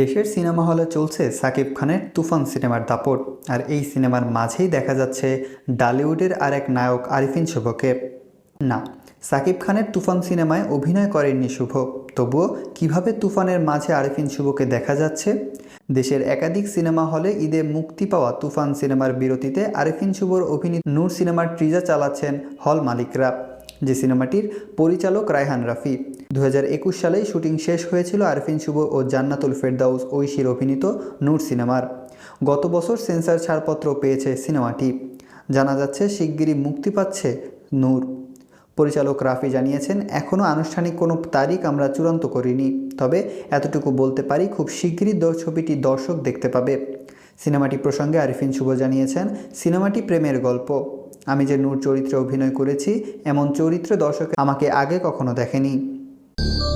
দেশের সিনেমা হলে চলছে সাকিব খানের তুফান সিনেমার দাপট। আর এই সিনেমার মাঝেই দেখা যাচ্ছে ডালিউডের আরেক নায়ক আরিফিন শুভকে। না, সাকিব খানের তুফান সিনেমায় অভিনয় করেননি শুভ। তবুও কীভাবে তুফানের মাঝে আরিফিন শুভকে দেখা যাচ্ছে? দেশের একাধিক সিনেমা হলে ঈদে মুক্তি পাওয়া তুফান সিনেমার বিরতিতে আরিফিন শুভর অভিনীত নূর সিনেমার ট্রিজা চালাচ্ছেন হল মালিকরা, যে সিনেমাটির পরিচালক রায়হান রাফি। দু হাজার একুশ সালেই শুটিং শেষ হয়েছিল আরফিন শুভ ও জান্নাতুল ফেরদাউস ঐশীর অভিনীত নূর সিনেমার। গত বছর সেন্সার ছাড়পত্র পেয়েছে সিনেমাটি। জানা যাচ্ছে, শিগগিরই মুক্তি পাচ্ছে নূর। পরিচালক রাফি জানিয়েছেন এখনও আনুষ্ঠানিক কোনো তারিখ আমরা চূড়ান্ত করিনি, তবে এতটুকু বলতে পারি, খুব শিগগিরই ছবিটি দর্শক দেখতে পাবে। সিনেমাটি প্রসঙ্গে আরিফিন শুভ জানিয়েছেন, সিনেমাটি প্রেমের গল্প। আমি যে নূর চরিত্রে অভিনয় করেছি, এমন চরিত্রে দর্শক আমাকে আগে কখনো দেখেনি। you